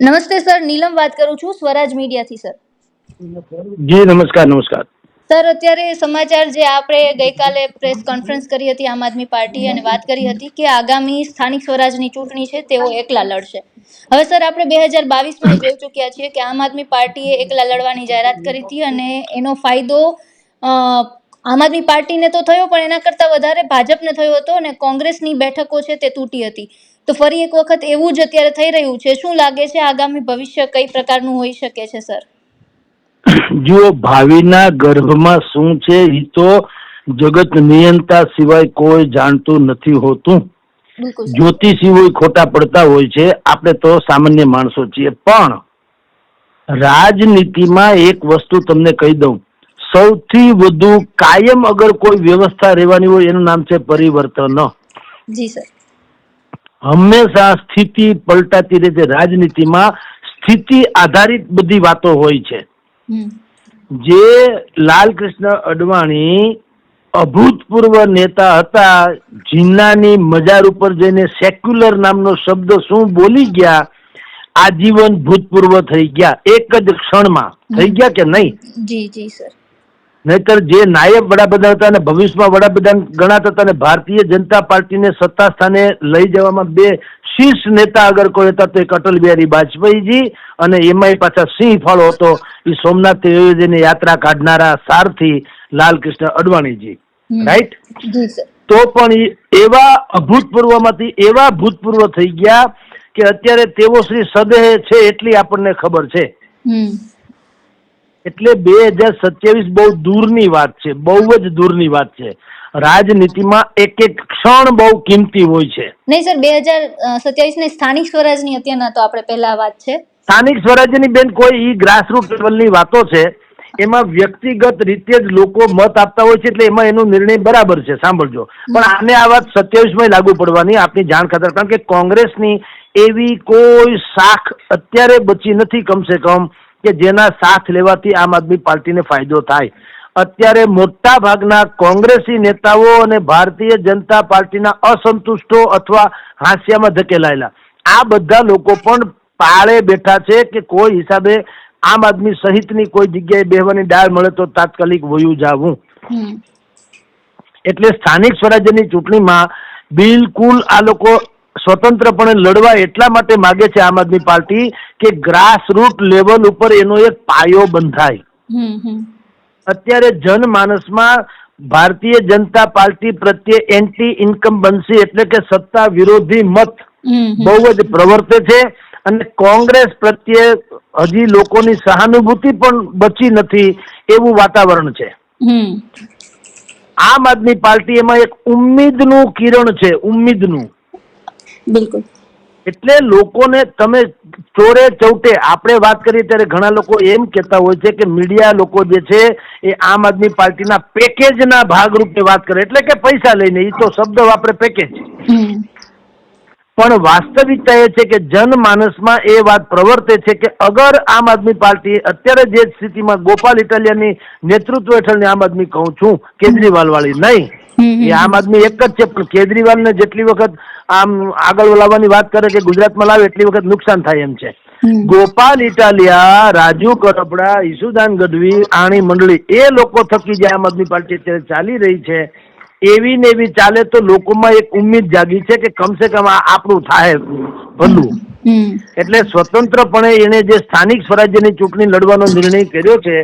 નમસ્તે સર નીલમ વાત કરું છું સ્વરાજ મીડિયાથી સર. જી નમસ્કાર નમસ્કાર. સર અત્યારે સમાચાર જે આપણે ગઈકાલે પ્રેસ કોન્ફરન્સ કરી હતી આમ આદમી પાર્ટી અને વાત કરી હતી કે આગામી સ્થાનિક સ્વરાજની ચૂંટણી છે તેઓ એકલા લડશે. હવે સર આપણે બે હજાર બાવીસમાં જોઈ ચૂક્યા છીએ કે આમ આદમી પાર્ટીએ એકલા લડવાની જાહેરાત કરી હતી અને એનો ફાયદો આમ આદમી પાર્ટીને તો થયો પણ એના કરતાં વધારે ભાજપને થયો હતો અને કોંગ્રેસની બેઠકો છે તે તૂટી હતી. તો ફરી એક વખત એવું જ અત્યારે થઈ રહ્યું છે. શું લાગે છે આગામી ભવિષ્ય કઈ પ્રકારનું હોઈ શકે છે સર? જુઓ ભાવિના ગર્ભમાં શું છે એ તો જગત નિયંતા સિવાય કોઈ જાણતું નથી હોતું. જ્યોતિષીઓ ખોટા પડતા હોય છે. આપણે તો સામાન્ય માણસો છીએ. પણ રાજનીતિમાં એક વસ્તુ તમને કહી દઉં. સૌથી વધુ કાયમ અગર કોઈ વ્યવસ્થા રહેવાની હોય એનું નામ છે પરિવર્તન. જી સર. હંમેશા સ્થિતિ પલટાતી છે. રાજનીતિમાં સ્થિતિ આધારિત બધી વાતો હોય છે. જે લાલકૃષ્ણ અડવાણી અભૂતપૂર્વ નેતા હતા જીન્નાની મજાર ઉપર જઈને સેક્યુલર નામનો શબ્દ શું બોલી ગયા? આજીવન ભૂતપૂર્વ થઈ ગયા. એક જ ક્ષણમાં. થઈ ગયા કે નહીં? જી જી સર. નહીતર જે નાયબ વડાપ્રધાન હતા અને ભવિષ્યમાં વડાપ્રધાન ગણાતા હતા અને ભારતીય જનતા પાર્ટીને સત્તા સ્થાને લઈ જવામાં બે શીર્ષ નેતા અગર કોઈ હતા તો એક અટલ બિહારી વાજપેયીજી અને એમાંય પાછા સિંહ ફાળો હતો. એ સોમનાથ ત્રિવેદીની યાત્રા કાઢનારા સારથી લાલકૃષ્ણ અડવાણીજી. રાઈટ તો પણ એવા અભૂતપૂર્વમાંથી એવા ભૂતપૂર્વ થઈ ગયા કે અત્યારે તેઓ શ્રી સદેહ છે એટલી આપણને ખબર છે. એટલે બે હજાર સત્યાવીસ બહુ દૂરની વાત છે બહુ જ દૂરની વાત છે. રાજનીતિમાં એક એક ક્ષણ બહુ કિંમતી હોય છે. નહીં સર બે હજાર સત્યાવીસ ને સ્થાનિક સ્વરાજની અત્યારના તો આપણે પહેલા વાત છે. સ્થાનિક સ્વરાજ્યની બેન કોઈ ઈ ગ્રાસરૂટ લેવલની વાતો છે. એમાં વ્યક્તિગત રીતે જ લોકો મત આપતા હોય છે એટલે એમાં એનો નિર્ણય બરાબર છે સાંભળજો. પણ આને આ વાત સત્યાવીસમાં લાગુ પડવાની આપની જાણ ખાતર. કારણ કે કોંગ્રેસની એવી કોઈ શાખ અત્યારે બચી નથી કમસે કમ કે જેના સાથ લેવાથી આમ આદમી પાર્ટીને ફાયદો થાય. અત્યારે મોટા ભાગના કોંગ્રેસી નેતાઓ અને ભારતીય જનતા પાર્ટીના અસંતુષ્ટો અથવા હાંસિયામાં ધકેલાયેલા. આ બધા લોકો પણ પાળે બેઠા છે કે કોઈ હિસાબે આમ આદમી સહિતની કોઈ જગ્યાએ બેહવાની ડાળ મળે તો તાત્કાલિક વયું જાવું. એટલે સ્થાનિક સ્વરાજ્યની ચૂંટણીમાં બિલકુલ આ લોકો સ્વતંત્રપણે લડવા એટલા માટે માગે છે આમ આદમી પાર્ટી કે ગ્રાસ રૂટ લેવલ ઉપર એનો એક પાયો બંધાય. અત્યારે જનમાનસમાં ભારતીય જનતા પાર્ટી પ્રત્યે એન્ટી ઇન્કમ બનશે એટલે કે સત્તા વિરોધી મત. બહુ જ પ્રવર્તે છે અને કોંગ્રેસ પ્રત્યે હજી લોકોની સહાનુભૂતિ પણ બચી નથી એવું વાતાવરણ છે. આમ આદમી પાર્ટી એમાં એક ઉમ્મીદનું કિરણ છે ઉમ્મીદનું. બિલકુલ. એટલે લોકોને તમે ચોરે ચૌટે આપણે વાત કરીએ ત્યારે ઘણા લોકો એમ કહેતા હોય છે કે મીડિયા લોકો જે છે એ આમ આદમી પાર્ટીના પેકેજના ભાગરૂપે વાત કરે. એટલે કે પૈસા લઈને એ તો શબ્દ વાપરે પેકેજ. પણ વાસ્તવિકતા એ છે કે જનમાનસમાં એ વાત પ્રવર્તે છે કે અગર આમ આદમી પાર્ટી અત્યારે જે સ્થિતિમાં ગોપાલ ઇટાલિયાની નેતૃત્વ હેઠળની આમ આદમી કહું છું કેજરીવાલ વાળી નહીં. એ આમ આદમી એક જ છે પણ કેજરીવાલને જેટલી વખત આમ આગળ લાવવાની વાત કરે કે ગુજરાતમાં લાવે એટલી વખત નુકસાન થાય એમ છે. ગોપાલ ઇટાલિયા રાજુ કરપડા ઈસુદાન ગઢવી આણી મંડળી એ લોકો થકી જે આમ આદમી પાર્ટી અત્યારે ચાલી રહી છે એવી ને એવી ચાલે તો લોકોમાં એક ઉમ્મીદ જાગી છે કે કમસે કમ આ આપણું થાય ભલું. એટલે સ્વતંત્રપણે એને જે સ્થાનિક સ્વરાજ્યની ચૂંટણી લડવાનો નિર્ણય કર્યો છે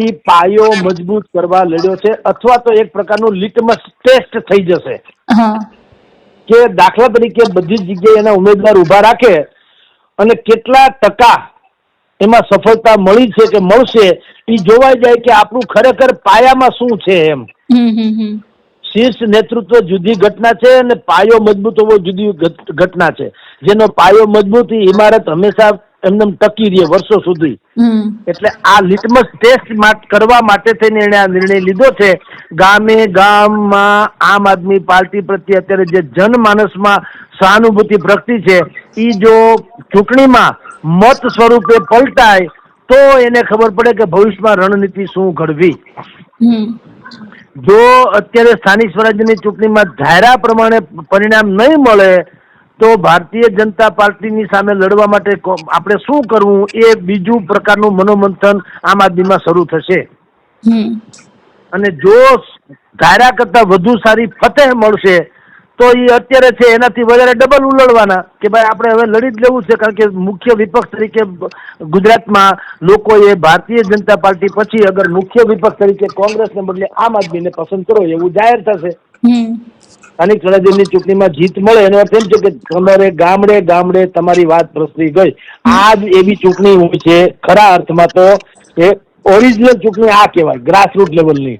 એ પાયો મજબૂત કરવા લડ્યો છે અથવા તો એક પ્રકારનું લિટમસ ટેસ્ટ થઈ જશે. કે દાખલા તરીકે બધી જગ્યાએ એના ઉમેદવાર ઊભા રાખે અને કેટલા ટકા એમાં સફળતા મળી છે કે મળશે એ જોવાઈ જાય કે આપણું ખરેખર પાયામાં શું છે એમ. શીર્ષ નેતૃત્વ જુદી ઘટના છે અને પાયો મજબૂત હોવો જુદી ઘટના છે. જેનો પાયો મજબૂત ઇમારત હંમેશા એમને ટકી રહે વર્ષો સુધી. એટલે આ લિટમસ ટેસ્ટ કરવા માટે થઈને આ નિર્ણય લીધો છે. ગામે ગામમાં આમ આદમી પાર્ટી પ્રત્યે અત્યારે જે જનમાનસમાં સહાનુભૂતિ પ્રગટી છે એ જો ચૂંટણીમાં મત સ્વરૂપે પલટાય તો એને ખબર પડે કે ભવિષ્યમાં રણનીતિ શું ઘડવી. જો અત્યારે સ્થાનિક સ્વરાજ્યની ચૂંટણીમાં ધારા પ્રમાણે પરિણામ નહીં મળે તો ભારતીય જનતા પાર્ટીની સામે લડવા માટે આપણે શું કરવું એ બીજું પ્રકારનું મનોમંથન આમ આદમીમાં શરૂ થશે. અને જો ધાર્યા કરતા વધુ સારી ફતેહ મળશે તો એ અત્યારે છે એનાથી વધારે ડબલ ઉલડવાના કે ભાઈ આપણે હવે લડી જ લેવું છે કારણ કે મુખ્ય વિપક્ષ તરીકે ગુજરાતમાં લોકોએ ભારતીય જનતા પાર્ટી પછી અગર મુખ્ય વિપક્ષ તરીકે કોંગ્રેસને બદલે આમ આદમીને પસંદ કરો એવું જાહેર થશે. સ્થાનિક સ્વરાજ્યની ચૂંટણીમાં જીત મળે એનો અર્થ એમ છે કે તમારે ગામડે ગામડે તમારી વાત પ્રસરી ગઈ. આ જ એવી ચૂંટણી હોય છે ખરા અર્થમાં તો એ ઓરિજિનલ ચૂંટણી આ કહેવાય ગ્રાસરૂટ લેવલની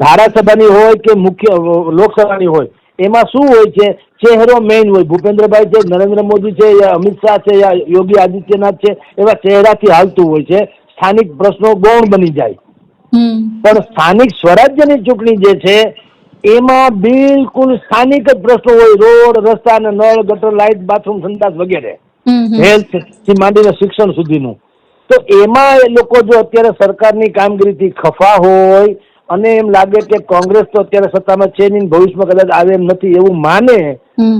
ધારાસભાની હોય કે મુખ્ય લોકસભાની હોય એમાં શું હોય છે? ચહેરો મેઇન હોય. ભૂપેન્દ્રભાઈ છે નરેન્દ્ર મોદી છે યા અમિત શાહ છે યા યોગી આદિત્યનાથ છે એવા ચહેરાથી હાલતું હોય છે સ્થાનિક પ્રશ્નો ગૌણ બની જાય. પણ સ્થાનિક સ્વરાજ્યની ચૂંટણી જે છે એમાં બિલકુલ સ્થાનિક જ પ્રશ્નો હોય. રોડ રસ્તા અને નળ ગટર લાઇટ બાથરૂમ સંડાસ વગેરે. હેલ્થથી માંડીને શિક્ષણ સુધીનું. તો એમાં એ લોકો જો અત્યારે સરકારની કામગીરીથી ખફા હોય અને એમ લાગે કે કોંગ્રેસ તો અત્યારે સત્તામાં છે નહીં ભવિષ્યમાં કદાચ આવે એમ નથી એવું માને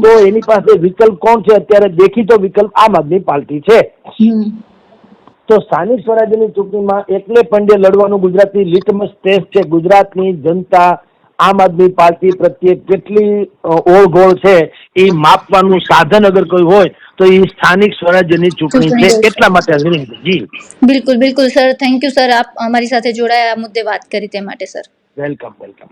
તો એની પાસે વિકલ્પ કોણ છે? અત્યારે દેખીતો વિકલ્પ આમ આદમી પાર્ટી છે. તો સ્થાનિક સ્વરાજ્યની ચૂંટણીમાં એકલે પંડે લડવાનું ગુજરાતની લિટમસ ટેસ્ટ છે. ગુજરાતની જનતા આમ આદમી પાર્ટી પ્રત્યે કેટલી ઓળગોળ ઓળઘોળ છે એ માપવાનું સાધન અગર કોઈ હોય તો એ સ્થાનિક સ્વરાજ્યની ચૂંટણી ચૂંટણી છે એટલા માટે જી. બિલકુલ બિલકુલ સર. થેન્ક યુ સર આપ અમારી સાથે જોડાયા આ મુદ્દે વાત કરી તે માટે સર વેલકમ વેલકમ